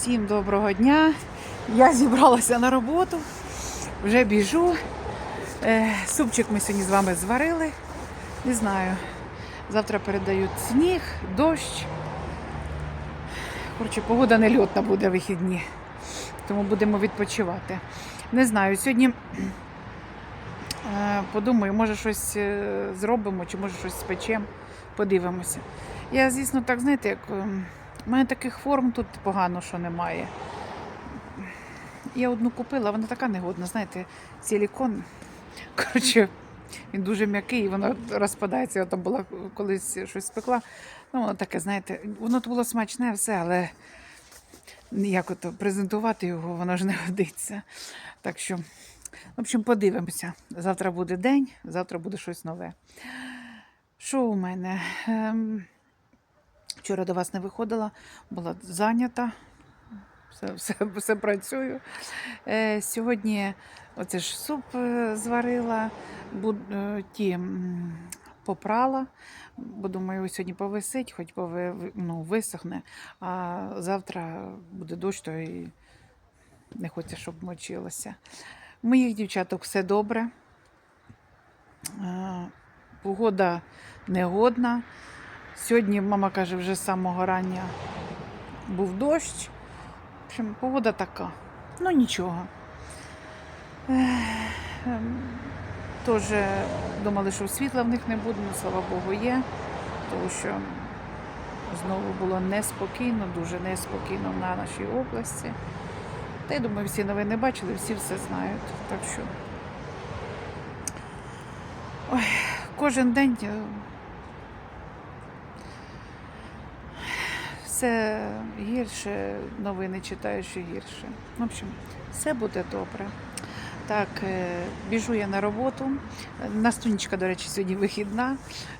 Всім доброго дня. Я зібралася на роботу, вже біжу. Е, супчик ми сьогодні з вами зварили. Не знаю. Завтра передають сніг, дощ. Коротше, погода не льотна буде вихідні, тому будемо відпочивати. Не знаю, сьогодні е, подумаю, може щось е, зробимо, чи може щось спечемо, подивимося. Я, звісно, так, знаєте, як. У мене таких форм тут погано, що немає. Я одну купила, вона така негодна, знаєте, силікон. Коротше, він дуже м'який, і воно розпадається. Я там була колись щось спекла. Ну, воно таке, знаєте, воно було смачне все, але ніяк ото презентувати його, воно ж не годиться. Так що, в общем, подивимося. Завтра буде день, завтра буде щось нове. Що у мене? Ем... Вчора до вас не виходила, була зайнята. Все, все, все працюю. Е, сьогодні оце ж суп е, зварила, бу, е, ті попрала, бо думаю, сьогодні повисить, хоч пови, ну, висохне, а завтра буде дощ, то і не хочеться, щоб мочилося. Моїх дівчаток все добре. Е, погода негодна. Сьогодні мама каже, вже з самого рання був дощ. В общем, погода така. Ну нічого. Ем, Теж думали, що світла в них не буде, ну слава Богу, є, тому що знову було неспокійно, дуже неспокійно на нашій області. Та я думаю, всі новини бачили, всі все знають. Так що Ой, кожен день е, все гірше, новини читаю, що гірше. В общем, все буде добре. Так, е, біжу я на роботу. Настунечка, до речі, сьогодні вихідна.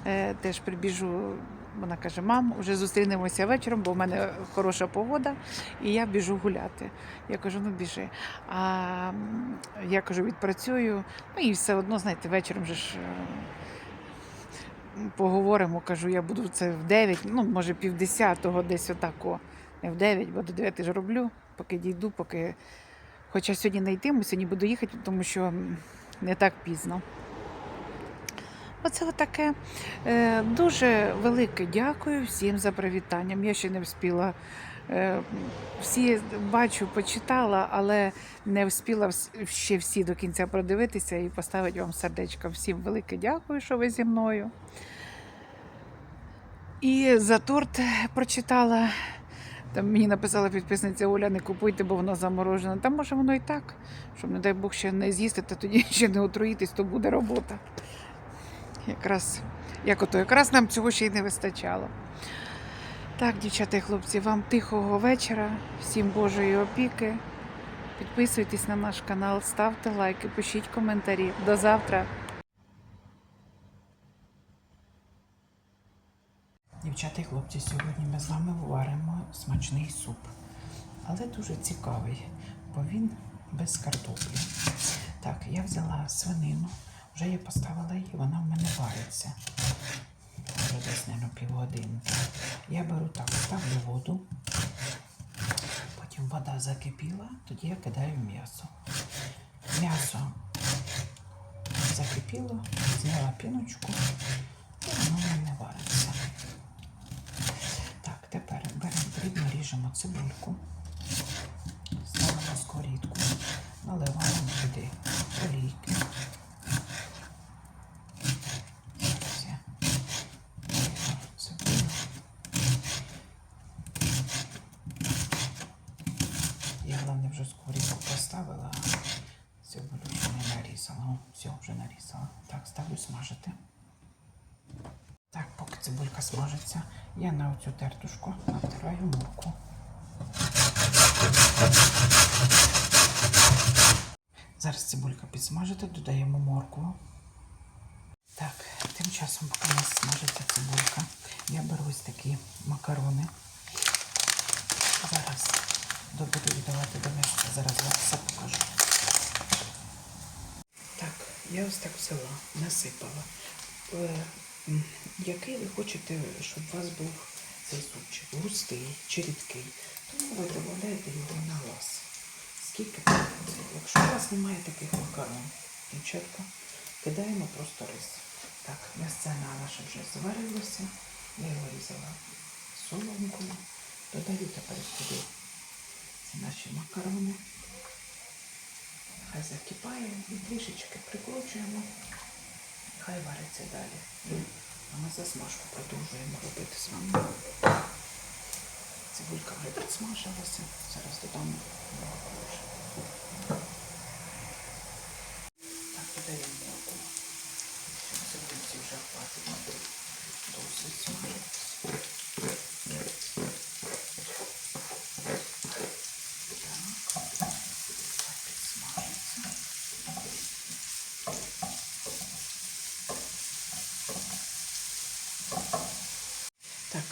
Е, Теж прибіжу. Вона каже: мам, вже зустрінемося вечором, бо в мене хороша погода, і я біжу гуляти. Я кажу, ну біжи. А я кажу, відпрацюю. Ну і все одно, знаєте, вечором вже ж. Поговоримо, кажу, я буду це в 9, ну, може, пів десятого, десь отако. Не в 9, бо до 9 ж роблю, поки дійду, поки. Хоча сьогодні не йтиму, сьогодні буду їхати, тому що не так пізно. Оце отаке. Е, дуже велике дякую всім за привітанням. Я ще не встигла. Е, всі бачу, почитала, але не встигла ще всі до кінця продивитися і поставити вам сердечко. Всім велике дякую, що ви зі мною. І за торт прочитала. Там мені написала підписниця Оля, не купуйте, бо воно заморожене. Там може воно і так, щоб, не дай Бог, ще не з'їсти, то тоді ще не отруїтись, то буде робота. Якраз, як ото, якраз нам цього ще й не вистачало. Так, дівчата і хлопці, вам тихого вечора, всім Божої опіки. Підписуйтесь на наш канал, ставте лайки, пишіть коментарі. До завтра. Дівчата і хлопці, сьогодні ми з вами варимо смачний суп. Але дуже цікавий, бо він без картоплі. Так, я взяла свинину, вже я поставила її, вона в мене вариться. Вже десь, мабуть, півгодини. Я беру так, ставлю воду, потім вода закипіла, тоді я кидаю м'ясо. М'ясо закипіло, зняла піночку, і воно мене вариться. Так, тепер беремо дрібно ріжемо цибульку, вже скорідку поставила, а цибулю не нарізала. О, все, вже нарізала. Так, ставлю смажити. Так, поки цибулька смажиться, я на оцю тертушку натираю морку. Зараз цибулька підсмажити, додаємо моркву. Так, тим часом, поки у нас смажиться цибулька, я беру ось такі макарони. Зараз буду додавати до м'яса, зараз вам все покажу. Так, я ось так взяла, насипала. Е, Який ви хочете, щоб у вас був цей супчик? Густий чи рідкий? Тому ви додаєте його на вас. Скільки потрібно. Якщо у вас немає таких макарон, дівчатка, кидаємо просто рис. Так, м'ясцена наша вже зварилася. Я його різала соломкою. Додаю тепер сюди наші макарони. Хай закипає і трішечки прикручуємо. Хай вариться далі. А ми засмажку продовжуємо робити з вами. Цибулька вже підсмажилася. Зараз додамо моркву. Так, додаємо моркву. Все, цибульці вже хватить. Досить смажитися. Так, так підсмажиться. Так,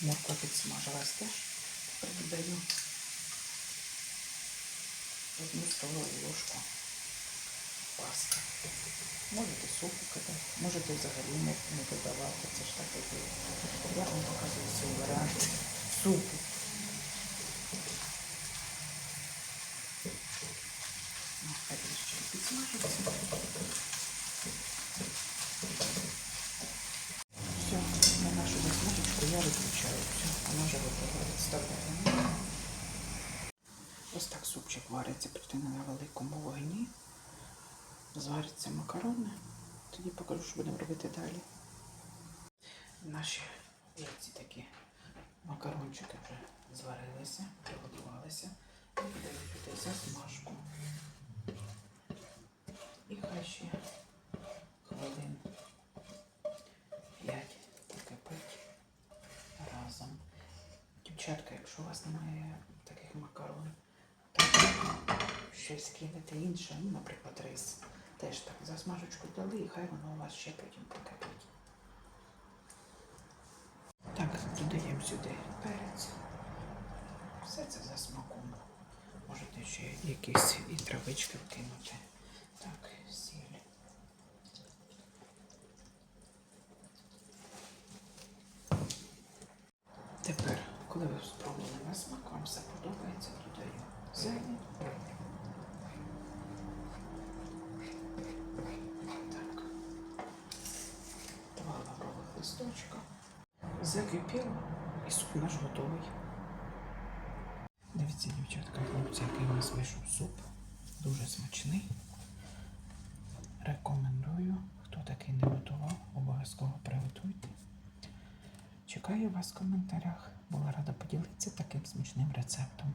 морква підсмажилась теж. Тепер додаю одну столову ложку паски. Можете супу кидати, можете взагалі не, не додавати, це ж так і. Я вам показую свій варіант супу. Ну, хай ще підсмажиться. Все, на нашу засмажечку я виключаю. Все, вона вже готова відставляємо. Ось так вариться проти на великому вогні. Зваряться макарони. Тоді покажу, що будемо робити далі. Наші яйці такі макарончики вже зварилися, приготувалися. І даю сюди засмажку. І хай ще хвилин 5 покипить разом. Дівчатка, якщо у вас немає таких макарон, щось кинете інше, ну, наприклад, рис. Теж так засмажечку дали і хай воно у вас ще потім покипить. Так, додаємо сюди перець. Все це за смаком. Можете ще якісь і травички вкинути. Так, сіль. Тепер, коли ви спробували на смак, вам все подобається, додаю зелень. Закипіло і суп наш готовий. Дивіться, дівчатка, хлопці, який у нас вийшов суп. Дуже смачний. Рекомендую. Хто такий не готував, обов'язково приготуйте. Чекаю вас в коментарях. Була рада поділитися таким смачним рецептом.